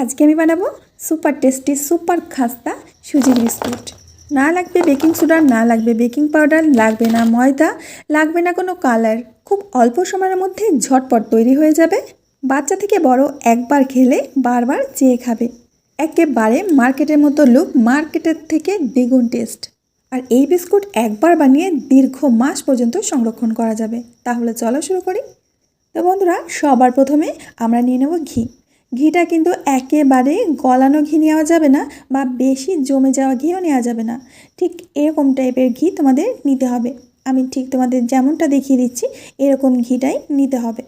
আজকে আমি বানাবো সুপার টেস্টি, সুপার খাস্তা সুজির বিস্কুট। না লাগবে বেকিং সোডা, না লাগবে বেকিং পাউডার, লাগবে না ময়দা, লাগবে না কোনো কালার। খুব অল্প সময়ের মধ্যে ঝটপট তৈরি হয়ে যাবে। বাচ্চা থেকে বড় একবার খেলে বারবার চেয়ে খাবে। একেবারে মার্কেটের মতো লুক, মার্কেটের থেকে দ্বিগুণ টেস্ট। আর এই বিস্কুট একবার বানিয়ে দীর্ঘ মাস পর্যন্ত সংরক্ষণ করা যাবে। তাহলে চলো শুরু করি। তো বন্ধুরা, সবার প্রথমে আমরা নিয়ে নেব ঘি। ঘিটা কিন্তু একেবারে গলানো ঘি নেওয়া যাবে না বা বেশি জমে যাওয়া ঘিও নেওয়া যাবে না। ঠিক এরকম টাইপের ঘি তোমাদের নিতে হবে। আমি ঠিক তোমাদের যেমনটা দেখিয়ে দিচ্ছি, এরকম ঘিটাই নিতে হবে।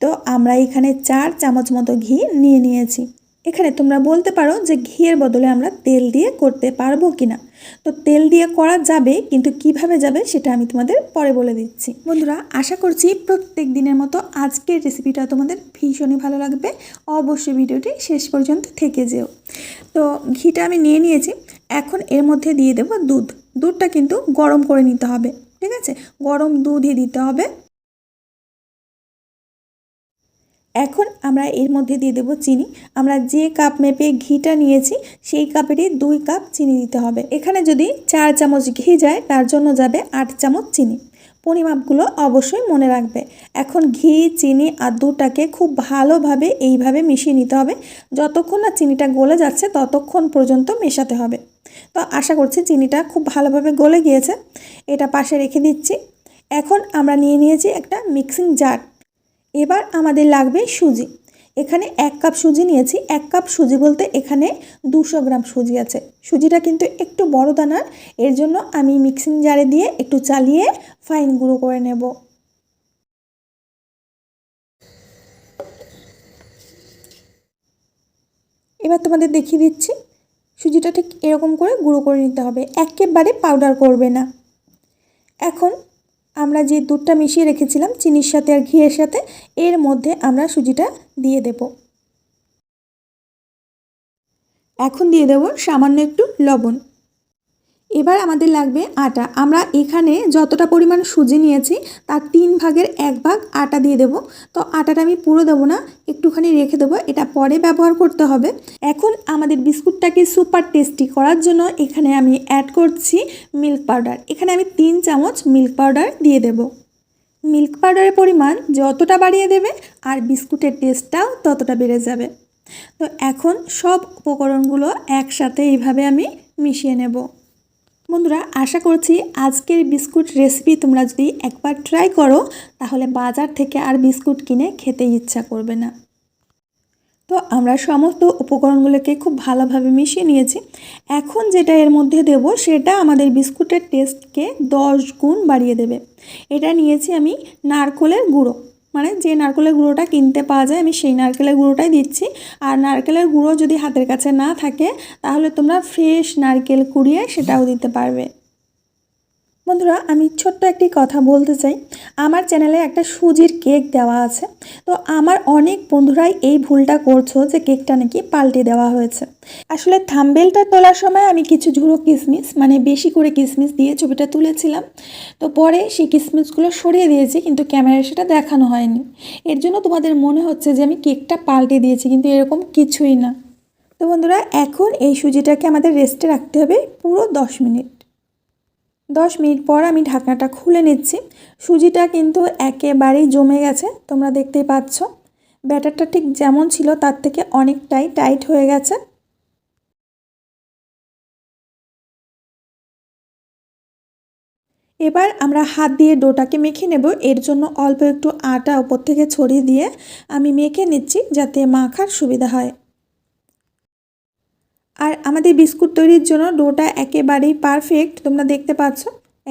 তো আমরা এখানে চার চামচ মতো ঘি নিয়ে নিয়েছি। এখানে তোমরা বলতে পারো যে ঘিয়ের বদলে আমরা তেল দিয়ে করতে পারব কি না তো তেল দিয়ে করা যাবে, কিন্তু কীভাবে যাবে সেটা আমি তোমাদের পরে বলে দিচ্ছি। বন্ধুরা, আশা করছি প্রত্যেক দিনের মতো আজকের রেসিপিটা তোমাদের ভীষণই ভালো লাগবে। অবশ্যই ভিডিওটি শেষ পর্যন্ত থেকে যেও। তো ঘিটা আমি নিয়ে নিয়েছি। এখন এর মধ্যে দিয়ে দেবো দুধ। দুধটা কিন্তু গরম করে নিতে হবে, ঠিক আছে? গরম দুধই দিতে হবে। এখন আমরা এর মধ্যে দিয়ে দেবো চিনি। আমরা যে কাপ মেপে ঘিটা নিয়েছি, সেই কাপেরই দুই কাপ চিনি দিতে হবে। এখানে যদি চার চামচ ঘি যায়, তার জন্য যাবে আট চামচ চিনি। পরিমাপগুলো অবশ্যই মনে রাখবে। এখন ঘি, চিনি আর দুধটাকে খুব ভালোভাবে এইভাবে মিশিয়ে নিতে হবে। যতক্ষণ না চিনিটা গলে যাচ্ছে, ততক্ষণ পর্যন্ত মেশাতে হবে। তো আশা করছি চিনিটা খুব ভালোভাবে গলে গিয়েছে। এটা পাশে রেখে দিচ্ছি। এখন আমরা নিয়ে নিয়েছি একটা মিক্সিং জার এবার আমাদের লাগবে সুজি। এখানে এক কাপ সুজি নিয়েছি। এক কাপ সুজি বলতে এখানে দুশো গ্রাম সুজি আছে। সুজিটা কিন্তু একটু বড় দানার। এর জন্য আমি মিক্সিং জারে দিয়ে একটু চালিয়ে ফাইন গুঁড়ো করে নেব। এবার তোমাদের দেখিয়ে দিচ্ছি। সুজিটা ঠিক এরকম করে গুঁড়ো করে নিতে হবে। একেবারে পাউডার করবে না। এখন আমরা যে দুধটা মিশিয়ে রেখেছিলাম, চিনির সাথে আর ঘিয়ের সাথে, এর মধ্যে আমরা সুজিটা দিয়ে দেব। এখন দিয়ে দেব সামান্য একটু লবণ। এবার আমাদের লাগবে আটা। আমরা এখানে যতটা পরিমাণ সুজি নিয়েছি, তার তিন ভাগের এক ভাগ আটা দিয়ে দেব। তো আটাটা আমি পুরো দেবো না, একটুখানি রেখে দেবো। এটা পরে ব্যবহার করতে হবে। এখন আমাদের বিস্কুটটাকে সুপার টেস্টি করার জন্য এখানে আমি অ্যাড করছি মিল্ক পাউডার। এখানে আমি তিন চামচ মিল্ক পাউডার দিয়ে দেব। মিল্ক পাউডারের পরিমাণ যতটা বাড়িয়ে দেবে আর বিস্কুটের টেস্টটাও ততটা বেড়ে যাবে। তো এখন সব উপকরণগুলো একসাথে এইভাবে আমি মিশিয়ে নেব। বন্ধুরা, আশা করছি আজকের বিস্কুট রেসিপি তোমরা যদি একবার ট্রাই করো, তাহলে বাজার থেকে আর বিস্কুট কিনে খেতে ইচ্ছা করবে না। তো আমরা সমস্ত উপকরণগুলোকে খুব ভালোভাবে মিশিয়ে নিয়েছি। এখন যেটা এর মধ্যে দেব, সেটা আমাদের বিস্কুটের টেস্টকে দশ গুণ বাড়িয়ে দেবে। এটা নিয়েছি আমি নারকোলের গুঁড়ো। মানে যে নারকেলের গুঁড়োটা কিনতে পাওয়া যায়, আমি সেই নারকেলের গুঁড়োটাই দিচ্ছি। আর নারকেলের গুঁড়ো যদি হাতের কাছে না থাকে, তাহলে তোমরা ফ্রেশ নারকেল কুড়িয়ে সেটাও দিতে পারবে। বন্ধুরা, আমি ছোট্ট একটি কথা বলতে চাই। আমার চ্যানেলে একটা সুজির কেক দেওয়া আছে। তো আমার অনেক বন্ধুরাই এই ভুলটা করছ যে কেকটা নাকি পাল্টে দেওয়া হয়েছে। আসলে থাম্বেলটা তোলার সময় আমি কিছু ঝুড়ো কিশমিশ মানে বেশি করে কিশমিশ দিয়ে ছবিটা তুলেছিলাম। তো পরে সেই কিশমিশগুলো সরিয়ে দিয়েছি, কিন্তু ক্যামেরায় সেটা দেখানো হয়নি। এর জন্য তোমাদের মনে হচ্ছে যে আমি কেকটা পাল্টে দিয়েছি, কিন্তু এরকম কিছুই না। তো বন্ধুরা, এখন এই সুজিটাকে আমাদের রেস্টে রাখতে হবে পুরো দশ মিনিট। দশ মিনিট পর আমি ঢাকনাটা খুলে নিচ্ছি। সুজিটা কিন্তু একেবারেই জমে গেছে, তোমরা দেখতেই পাচ্ছ। ব্যাটারটা ঠিক যেমন ছিল, তার থেকে অনেকটাই টাইট হয়ে গেছে। এবার আমরা হাত দিয়ে ডোটাকে মেখে নেব। এর জন্য অল্প একটু আটা ওপর থেকে ছড়িয়ে দিয়ে আমি মেখে নিচ্ছি যাতে মাখার সুবিধা হয়। আর আমাদের বিস্কুট তৈরির জন্য ডোটা একেবারেই পারফেক্ট তোমরা দেখতে পাচ্ছ।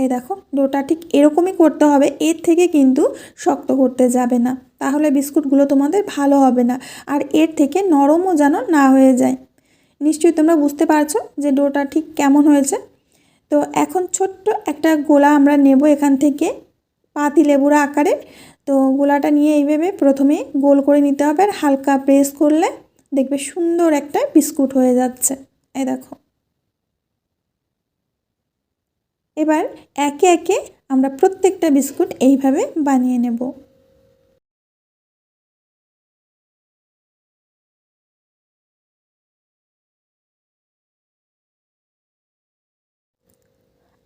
এই দেখো, ডোটা ঠিক এরকমই করতে হবে, এর থেকে কিন্তু শক্ত করতে যাবে না। তাহলে বিস্কুটগুলো তোমাদের ভালো হবে না, আর এর থেকে নরমও যেন না হয়ে যায়। নিশ্চয়ই তোমরা বুঝতে পারছ যে ডোটা ঠিক কেমন হয়েছে। তো এখন ছোট্ট একটা গোলা আমরা নেব এখান থেকে পাতি লেবুরা আকারের তো গোলাটা নিয়ে এইভাবে প্রথমে গোল করে নিতে হবে, আর হালকা প্রেস করলে দেখবে সুন্দর একটা বিস্কুট হয়ে যাচ্ছে। এই দেখো। এবার একে একে আমরা প্রত্যেকটা বিস্কুট এইভাবে বানিয়ে নেব।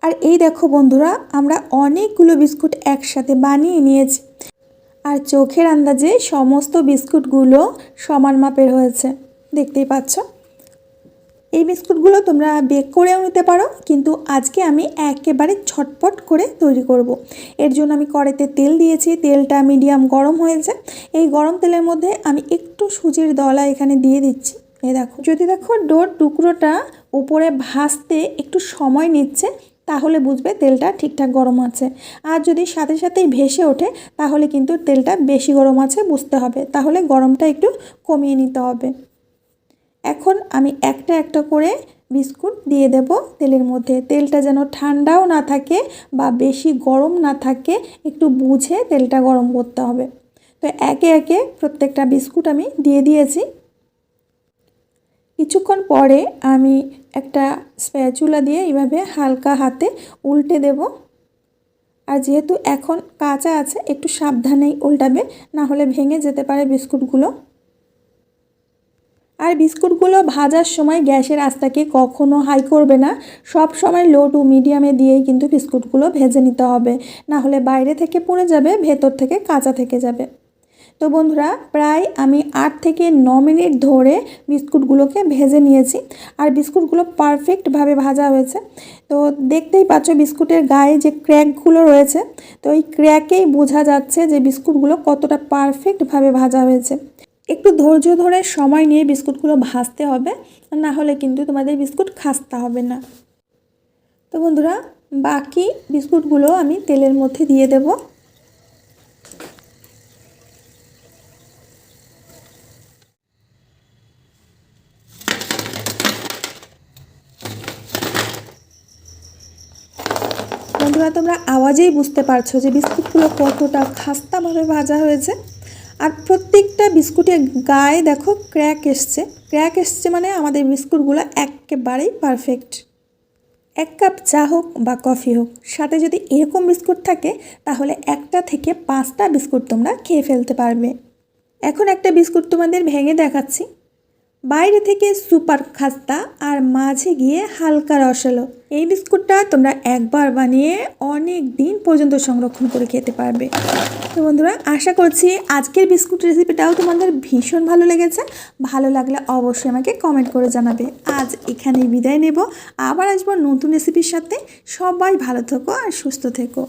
আর এই দেখো বন্ধুরা, আমরা অনেকগুলো বিস্কুট একসাথে বানিয়ে নিয়েছি। আর চোখের আন্দাজে সমস্ত বিস্কুটগুলো সমান মাপের হয়েছে। দেখতেই পাচ্ছ? এই বিস্কুটগুলো তোমরা বেক করেও নিতে পারো, কিন্তু আজকে আমি একেবারে ছটপট করে তৈরি করব। এর জন্য আমি কড়াইতে তেল দিয়েছি, তেলটা মিডিয়াম গরম হয়েছে। এই গরম তেলের মধ্যে আমি একটু সুজির দলা এখানে দিয়ে দিচ্ছি। এ দেখো, যদি দেখো ডোর টুকরোটা উপরে ভাসতে একটু সময় নিচ্ছে তাহলে বুঝবে তেলটা ঠিকঠাক গরম আছে। আর যদি সাথে সাথেই ভেসে ওঠে, তাহলে কিন্তু তেলটা বেশি গরম আছে, বুঝতে হবে। তাহলে গরমটা একটু কমিয়ে নিতে হবে। এখন আমি একটা একটা করে বিস্কুট দিয়ে দেব তেলের মধ্যে। তেলটা যেন ঠান্ডাও না থাকে বা বেশি গরম না থাকে, একটু বুঝে তেলটা গরম করতে হবে। তো একে একে প্রত্যেকটা বিস্কুট আমি দিয়ে দিয়েছি। কিছুক্ষণ পরে আমি একটা স্প্যাচুলা দিয়ে এইভাবে হালকা হাতে উল্টে দেব। আর যেহেতু এখন কাঁচা আছে, একটু সাবধানেই উল্টাবে, না হলে ভেঙে যেতে পারে বিস্কুটগুলো। আর বিস্কুটগুলো ভাজার সময় গ্যাসের আস্তাকে কখনো হাই করবে না। সব সময় লো টু মিডিয়ামে দিয়েই কিন্তু বিস্কুটগুলো ভেজে নিতে হবে। না হলে বাইরে থেকে পড়ে যাবে, ভেতর থেকে কাঁচা থেকে যাবে। তো বন্ধুরা, প্রায় আমি আট থেকে ন মিনিট ধরে বিস্কুটগুলোকে ভেজে নিয়েছি। আর বিস্কুটগুলো পারফেক্টভাবে ভাজা হয়েছে। তো দেখতেই পাচ্ছ বিস্কুটের গায়ে যে ক্র্যাকগুলো রয়েছে। তো এই ক্র্যাকেই বোঝা যাচ্ছে যে বিস্কুটগুলো কতটা পারফেক্টভাবে ভাজা হয়েছে। একটু ধৈর্য ধরে সময় নিয়ে বিস্কুটগুলো ভাজতে হবে। না হলে কিন্তু তোমাদের বিস্কুট খাস্তা হবে না। তো বন্ধুরা, বাকি বিস্কুটগুলো আমি তেলের মধ্যে দিয়ে দেব। বন্ধুরা, তোমরা আওয়াজেই বুঝতে পারছ যে বিস্কুটগুলো কতটা খাস্তাভাবে ভাজা হয়েছে। আর প্রত্যেকটা বিস্কুটের গায়ে দেখো ক্র্যাক এসছে। ক্র্যাক এসছে মানে আমাদের বিস্কুটগুলো একেবারেই পারফেক্ট। এক কাপ চা হোক বা কফি হোক, সাথে যদি এরকম বিস্কুট থাকে, তাহলে একটা থেকে পাঁচটা বিস্কুট তোমরা খেয়ে ফেলতে পারবে। এখন একটা বিস্কুট তোমাদের ভেঙে দেখাচ্ছি। বাইরে থেকে সুপার খাস্তা আর মাঝে গিয়ে হালকা রসালো এই বিস্কুটটা তোমরা একবার বানিয়ে অনেক দিন পর্যন্ত সংরক্ষণ করে খেতে পারবে। তো বন্ধুরা, আশা করছি আজকের বিস্কুট রেসিপিটাও তোমাদের ভীষণ ভালো লেগেছে। ভালো লাগলে অবশ্যই আমাকে কমেন্ট করে জানাবে। আজ এখানেই বিদায় নেব। আবার আসব নতুন রেসিপির সাথে। সবাই ভালো থেকো আর সুস্থ থেকো।